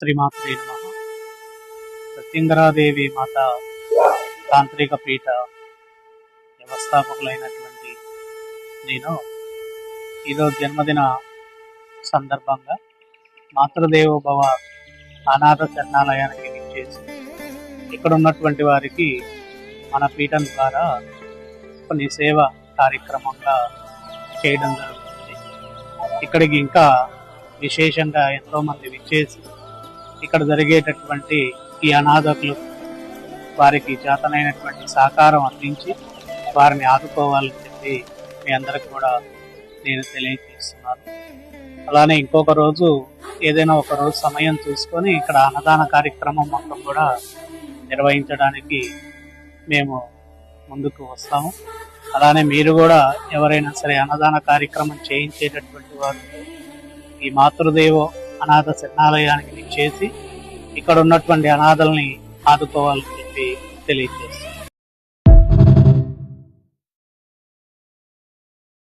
శ్రీమాత్రే నమ. సత్యంగరాదేవి మాత తాంత్రిక పీఠ వ్యవస్థాపకులైనటువంటి నేను ఈరోజు జన్మదిన సందర్భంగా మాతృదేవోభవ అనాథ శరణాలయానికి విచ్చేసి ఇక్కడ ఉన్నటువంటి వారికి మన పీఠం ద్వారా కొన్ని సేవ కార్యక్రమంగా చేయడం జరుగుతుంది. ఇక్కడికి ఇంకా విశేషంగా ఎంతో మంది విచ్చేసి ఇక్కడ జరిగేటటువంటి ఈ అనాథకులు వారికి చేతనైనటువంటి సహకారం అందించి వారిని ఆదుకోవాలని చెప్పి మీ అందరికి కూడా నేను తెలియజేస్తున్నాను. అలానే ఇంకొక రోజు ఏదైనా ఒక రోజు సమయం చూసుకొని ఇక్కడ అన్నదాన కార్యక్రమం మొత్తం కూడా నిర్వహించడానికి మేము ముందుకు వస్తాము. అలానే మీరు కూడా ఎవరైనా సరే అన్నదాన కార్యక్రమం చేయించేటటువంటి వారు ఈ మాతృదేవో అనాథ శరణాలయానికి చేసి ఇక్కడ ఉన్నటువంటి అనాథల్ని ఆదుకోవాలని చెప్పి తెలియజేస్తాం